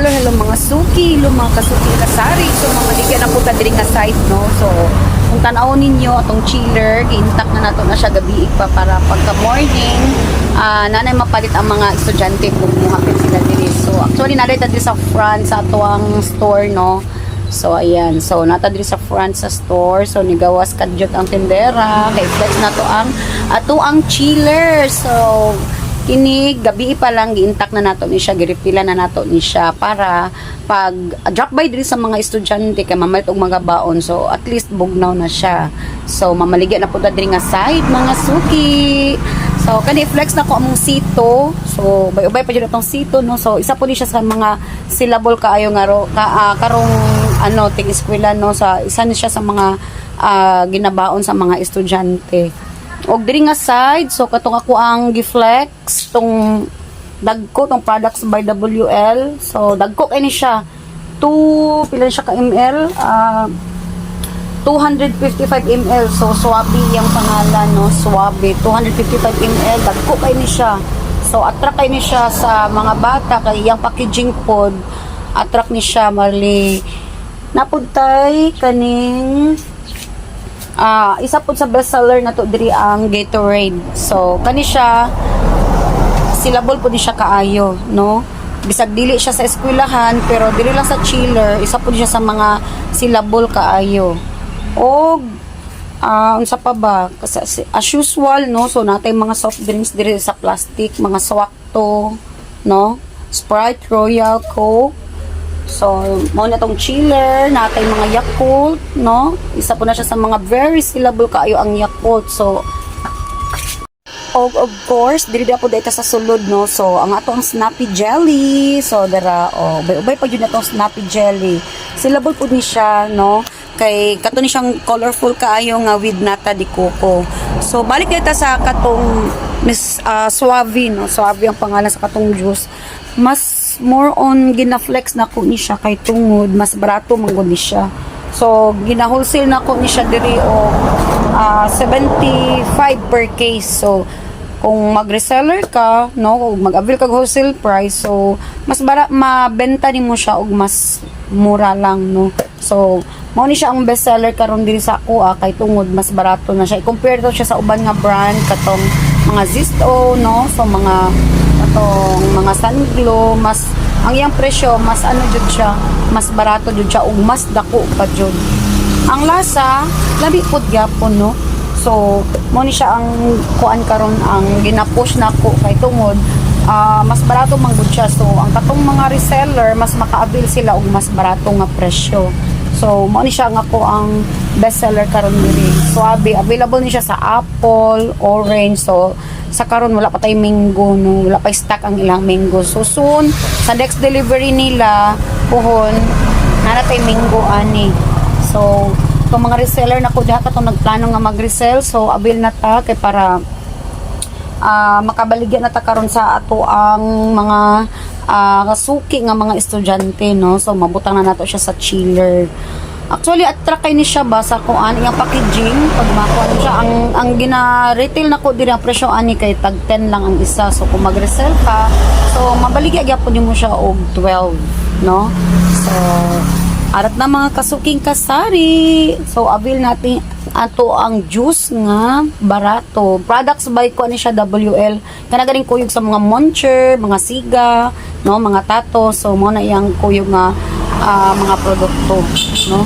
Hello, hello mga suki, hello mga kasuki kasari. So mga ligya na po ta nga site no. So kung tanaw ninyo atong chiller, giintak na nato na siya gabi pa para pagka morning, ah nanay mapalit ang mga estudyante kung muhapit sila diri. So actually naday ta diri sa front sa atuang store no. So ayan, so nata diri sa front sa store. So nigawas kadyot ang tindera, kay flex na to ang ato ang chiller. So kini gabi pa lang giintak na nato ni siya giripila na nato ni siya para pag uh, drop by diri sa mga estudyante kay mamalit og mga baon. So at least bugnaw na siya. So mamaligya na ta diri nga side mga suki. So kani flex na ko among sito. So bay-ubay pa jud atong sito no? So isa po ni siya sa mga syllable kaayo nga ro, ka, ah, karong ano ting eskwela no? Sa isa ni siya sa mga ah, ginabaon sa mga estudyante og diri nga side so katong ako ang giflex tong dagko tong products by WL so dagko kay ni siya. 2 pila siya ka ml ah 255 ml so Swabi yung pangalan no? Swabi 255 ml dagko kay ni siya. So attract kay ni siya sa mga bata kay yung packaging pod attract ni siya mali. Napuntay kaning ah isa po sa bestseller na to diri ang Gatorade. So kani siya silabol po ni siya kaayo no? Bisag dili siya sa eskwelahan pero dili lang sa chiller isa po siya sa mga silabol kaayo. Og ah unsa pa ba? Kasi, as usual no? So natay mga soft drinks diri sa plastic mga swakto no? Sprite Royal Coke So, mo na chiller, natay mga Yakult, no? Isa po na siya sa mga very syllable kaayo ang Yakult. So, of, of course, dili po dito sa sulod, no? So, ang ato ang Snappy Jelly. So, dara, oh, ubay-ubay pa yun na Snappy Jelly. Syllable po ni siya, no? Kay, kato ni siyang colorful kaayo nga with nata di coco. So, balik dito sa katong Miss uh, Suave, no? Suave ang pangalan sa katong juice. Mas more on gina-flex na ko ni siya kay tungod mas barato man ni siya. So gina-wholesale na ko ni siya diri o ah, 75 per case. So kung mag-reseller ka, no, kung mag-avail kag wholesale price, so mas bara mabenta nimo siya og mas mura lang, no. So mao ni siya ang best seller karon diri sa ah, kay tungod mas barato na siya. I-compare to siya sa uban nga brand katong mga Zisto, no. So mga atong mga sunglow mas ang iyang presyo mas ano jud siya mas barato jud siya ug mas dako pa jud. Ang lasa labi pud gyapon no? So mo ni siya ang kuan karon ang ginapush nako kay tungod ah, mas barato man gud siya. So ang katong mga reseller mas maka-avail sila og mas barato nga presyo So, mo ni siya nga ko ang best seller karon diri. Suabe, available ni siya sa apple, orange. So, sa karon wala pa tay mango no, wala pa stock ang ilang mango. So soon sa next delivery nila puhon nara tay mango ani. So, itong mga reseller na ko diha katong nagplano nga mag-resell. So, avail na ta kay para ah makabaligyan na ta karon sa ato ang mga ah, kasuki nga mga estudyante no so mabutang na nato siya sa chiller Actually, attract kay ni siya ba sa kung ano yung packaging. Pag makuha niyo siya, ang, ang gina-retail na ko din ang presyo ani kay tag 10 lang ang isa. So, kung mag-resell ka, so, mabaligya gyapon mo siya og 12, no? So, arat na mga kasuking kasari. So, avail natin ato ang juice nga barato. Products by ko ni siya WL. Kana galing kuyog sa mga moncher, mga siga, no, mga tato. So, mo na iyang kuyog nga ah, mga produkto, no?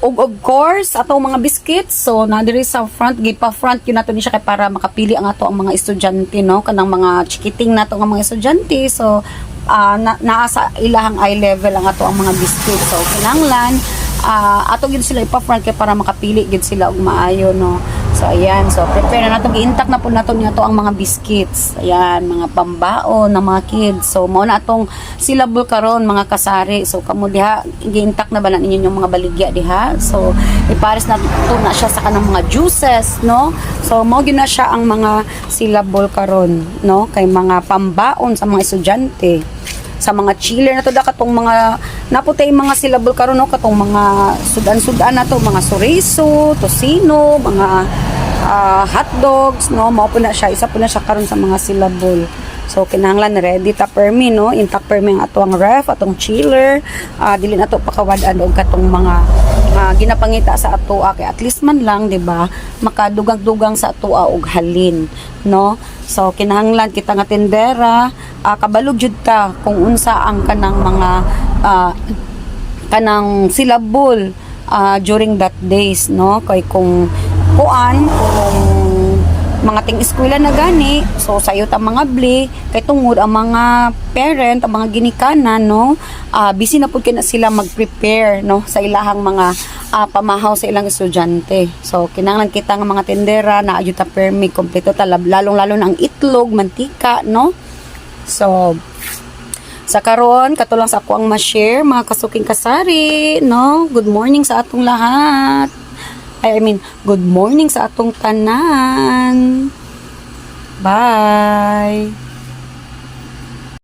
ug of course atong mga biscuits. So na diri sa front gipa front yun nato ni siya para makapili ang ato ang mga estudyante no? Kanang mga chikiting nato nga mga estudyante. So ah, na, naa sa ilahang eye level ang ato ang mga biscuits. So kinahanglan ah, ato gid sila ipa front kay para makapili gid sila og maayo no so ayan. So prepare na nato giintak na po nato niya to ang mga biscuits. Ayan mga pambaon ng mga kids. So mao na atong syllable karon mga kasari. So kamo diha giintak na ba na ninyo yung mga baligya diha? So ipares na to na siya sa kanang mga juices no? So mao gyud na siya ang mga syllable karon no? Kay mga pambaon sa mga estudyante sa mga chiller na to da katong mga naputay mga syllable karon no? Katong mga sudan-sudan na to mga chorizo, tosino, mga ah, hot dogs no? Mao po na siya isa po na siya karon sa mga syllable. So kinahanglan ready ta permi no, intact permi ang atong ref, atong chiller, ah, dili na to pakawad-an og katong mga ah, ginapangita sa atoa kay at least man lang 'di ba? Makadugang-dugang sa atoa og halin no? So kinahanglan kita nga tindera ah, kabalog jud ta kung unsa ang kanang mga ah, kanang silabol ah, during that days no? Kay kung kuan kung mga ting eskwela na gani so sayo ta mga bli kay tungod ang mga parent ang mga ginikanan no? Ah, busy na pud kina sila mag-prepare no? Sa ilahang mga ah, pamahaw sa ilang estudyante. So kinahanglan kita nga mga tendera na ayuta permi kompleto talab lalong lalo na ang itlog mantika no so sa karon kato lang sa ako ang ma-share mga kasuking kasari no good morning sa atong lahat I mean, good morning sa atong tanan. Bye!